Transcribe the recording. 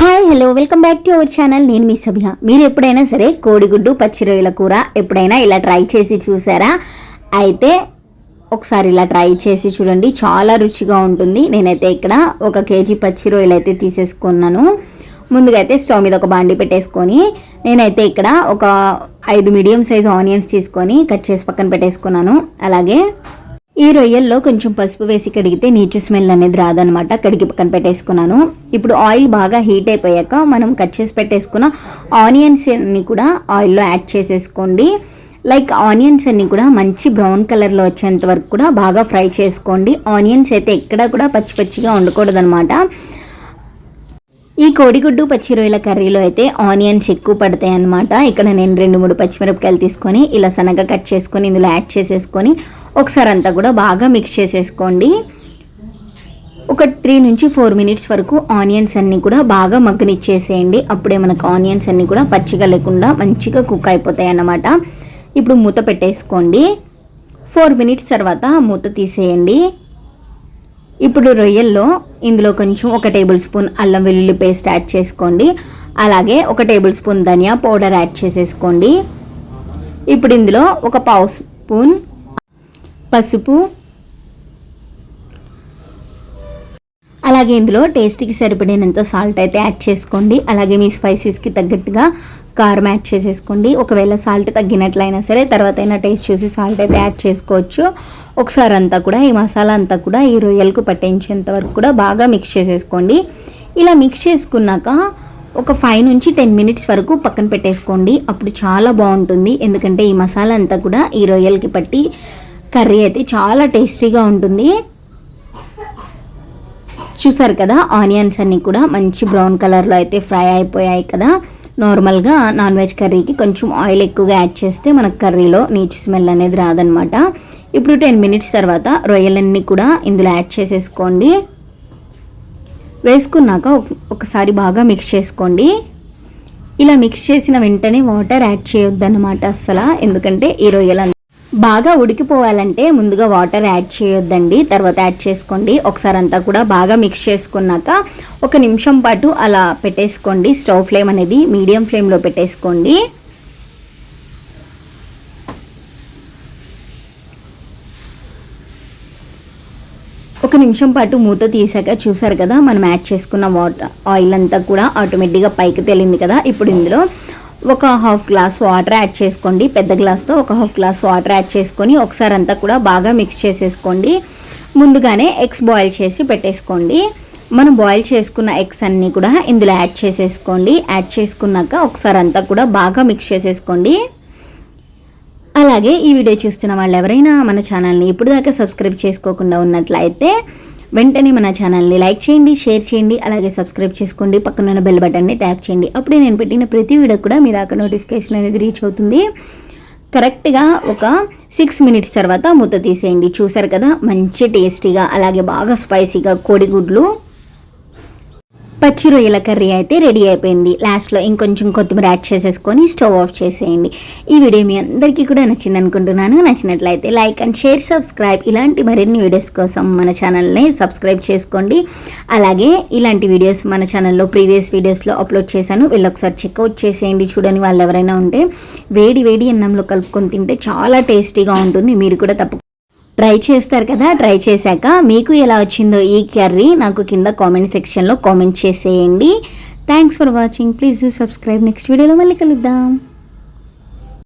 Hi hello welcome back to our channel నేను మీ సభ్య మీరు ఎప్పుడైనా సరే కోడిగుడ్డు పచ్చి రొయ్యల కూర ఎప్పుడైనా ఇలా ట్రై చేసి చూసారా? అయితే ఒకసారి ఇలా ట్రై చేసి చూడండి. చాలా రుచిగా ఉంటుంది. నేనైతే ఇక్కడ ఒక కేజీ పచ్చి రొయ్యలు అయితే తీసేసుకున్నాను. ముందుగా అయితే స్టవ్ మీద ఒక బాండి పెట్టేసుకొని నేనైతే ఇక్కడ ఒక ఐదు మీడియం సైజ్ ఆనియన్స్ తీసుకొని కట్ చేసి పక్కన పెట్టేసుకున్నాను. అలాగే ఈ రొయ్యల్లో కొంచెం పసుపు వేసి కడిగితే నీచు స్మెల్ అనేది రాదనమాట కడిగి పక్కన పెట్టేసుకున్నాను. ఇప్పుడు ఆయిల్ బాగా హీట్ అయిపోయాక మనం కట్ చేసి పెట్టేసుకున్న ఆనియన్స్ అన్ని కూడా ఆయిల్లో యాడ్ చేసేసుకోండి. లైక్ ఆనియన్స్ అన్ని కూడా మంచి బ్రౌన్ కలర్లో వచ్చేంత వరకు కూడా బాగా ఫ్రై చేసుకోండి. ఆనియన్స్ అయితే ఎక్కడ కూడా పచ్చి పచ్చిగా ఉండకూడదనమాట ఈ కోడిగుడ్డు పచ్చి రొయ్యల కర్రీలో అయితే ఆనియన్స్ ఎక్కువ పడతాయి అన్నమాట ఇక్కడ నేను రెండు మూడు పచ్చిమిరపకాయలు తీసుకొని ఇలా సన్నగా కట్ చేసుకొని ఇందులో యాడ్ చేసేసుకొని ఒకసారి అంతా కూడా బాగా మిక్స్ చేసేసుకోండి. ఒక త్రీ నుంచి ఫోర్ మినిట్స్ వరకు ఆనియన్స్ అన్నీ కూడా బాగా మగ్గనిచ్చేసేయండి. అప్పుడే మనకు ఆనియన్స్ అన్నీ కూడా పచ్చిగా లేకుండా మంచిగా కుక్ అయిపోతాయి అన్నమాట. ఇప్పుడు మూత పెట్టేసుకోండి. ఫోర్ మినిట్స్ తర్వాత మూత తీసేయండి. ఇప్పుడు రొయ్యల్లో ఇందులో కొంచెం ఒక టేబుల్ స్పూన్ అల్లం వెల్లుల్లి పేస్ట్ యాడ్ చేసుకోండి. అలాగే ఒక టేబుల్ స్పూన్ ధనియా పౌడర్ యాడ్ చేసేసుకోండి. ఇప్పుడు ఇందులో ఒక పావు స్పూన్ పసుపు. అలాగే ఇందులో టేస్ట్కి సరిపడినంత సాల్ట్ అయితే యాడ్ చేసుకోండి. అలాగే మీ స్పైసెస్కి తగ్గట్టుగా కారం యాడ్ చేసేసుకోండి. ఒకవేళ సాల్ట్ తగ్గినట్లయినా సరే తర్వాత అయినా టేస్ట్ చూసి సాల్ట్ అయితే యాడ్ చేసుకోవచ్చు. ఒకసారి అంతా కూడా ఈ మసాలా అంతా కూడా ఈ రొయ్యలకు పట్టించేంత వరకు కూడా బాగా మిక్స్ చేసేసుకోండి. ఇలా మిక్స్ చేసుకున్నాక ఒక ఫైవ్ నుంచి టెన్ మినిట్స్ వరకు పక్కన పెట్టేసుకోండి. అప్పుడు చాలా బాగుంటుంది. ఎందుకంటే ఈ మసాలా అంతా కూడా ఈ రొయ్యలకి పట్టి కర్రీ అయితే చాలా టేస్టీగా ఉంటుంది. చూసారు కదా ఆనియన్స్ అన్నీ కూడా మంచి బ్రౌన్ కలర్లో అయితే ఫ్రై అయిపోయాయి కదా. నార్మల్గా నాన్ వెజ్ కర్రీకి కొంచెం ఆయిల్ ఎక్కువగా యాడ్ చేస్తే మనకు కర్రీలో నీచు స్మెల్ అనేది రాదనమాట ఇప్పుడు టెన్ మినిట్స్ తర్వాత రొయ్యలన్నీ కూడా ఇందులో యాడ్ చేసేసుకోండి. వేసుకున్నాక ఒకసారి బాగా మిక్స్ చేసుకోండి. ఇలా మిక్స్ చేసిన వెంటనే వాటర్ యాడ్ చేయొద్దన్నమాట అస్సలు ఎందుకంటే ఈ రొయ్యలు బాగా ఉడికిపోవాలంటే ముందుగా వాటర్ యాడ్ చేయొద్దండి. తర్వాత యాడ్ చేసుకోండి. ఒకసారి అంతా కూడా బాగా మిక్స్ చేసుకున్నాక ఒక నిమిషం పాటు అలా పెట్టేసుకోండి. స్టవ్ ఫ్లేమ్ అనేది మీడియం ఫ్లేమ్లో పెట్టేసుకోండి. ఒక నిమిషం పాటు మూత తీసాక చూసారు కదా మనం యాడ్ చేసుకున్న వాటర్ ఆయిల్ అంతా కూడా ఆటోమేటిక్గా పైకి తేలింది కదా. ఇప్పుడు ఇందులో ఒక హాఫ్ గ్లాస్ వాటర్ యాడ్ చేసుకోండి. పెద్ద గ్లాస్తో ఒక హాఫ్ గ్లాస్ వాటర్ యాడ్ చేసుకొని ఒకసారి అంతా కూడా బాగా మిక్స్ చేసేసుకోండి. ముందుగానే ఎగ్స్ బాయిల్ చేసి పెట్టేసుకోండి. మనం బాయిల్ చేసుకున్న ఎగ్స్ అన్నీ కూడా ఇందులో యాడ్ చేసేసుకోండి. యాడ్ చేసుకున్నాక ఒకసారి అంతా కూడా బాగా మిక్స్ చేసేసుకోండి. అలాగే ఈ వీడియో చూస్తున్న వాళ్ళు ఎవరైనా మన ఛానల్ని ఇప్పుడు దాకా సబ్స్క్రైబ్ చేసుకోకుండా ఉన్నట్లయితే వెంటనే మన ఛానల్ని లైక్ చేయండి షేర్ చేయండి అలాగే సబ్స్క్రైబ్ చేసుకోండి పక్కనున్న బెల్ బటన్ని ట్యాప్ చేయండి. అప్పుడే నేను పెట్టిన ప్రతి వీడియో కూడా మీ దాకా నోటిఫికేషన్ అనేది రీచ్ అవుతుంది. కరెక్ట్గా ఒక సిక్స్ మినిట్స్ తర్వాత మూత తీసేయండి. చూసారు కదా? మంచి టేస్టీగా అలాగే బాగా స్పైసీగా కోడిగుడ్లు. పచ్చి రొయ్యల కర్రీ అయితే రెడీ అయిపోయింది. లాస్ట్లో ఇంకొంచెం కొత్తిమీర యాడ్ చేసేసుకొని స్టవ్ ఆఫ్ చేసేయండి. ఈ వీడియో మీ అందరికీ కూడా నచ్చింది అనుకుంటున్నాను. నచ్చినట్లయితే లైక్ అండ్ షేర్ సబ్స్క్రైబ్. ఇలాంటి మరిన్ని వీడియోస్ కోసం మన ఛానల్ని సబ్స్క్రైబ్ చేసుకోండి. అలాగే ఇలాంటి వీడియోస్ మన ఛానల్లో ప్రీవియస్ వీడియోస్లో అప్లోడ్ చేశాను. వీళ్ళు ఒకసారి చెక్అవుట్ చేసేయండి. చూడని వాళ్ళు ఎవరైనా ఉంటే వేడి వేడి అన్నంలో కలుపుకొని తింటే చాలా టేస్టీగా ఉంటుంది. మీరు కూడా తప్పకుండా ట్రై చేస్తారు కదా ట్రై చేశాక మీకు ఎలా వచ్చిందో ఈ కర్రీ నాకు కింద కామెంట్ సెక్షన్లో కామెంట్ చేసేయండి. Thanks for watching please do subscribe next వీడియోలో మళ్ళీ కలుద్దాం.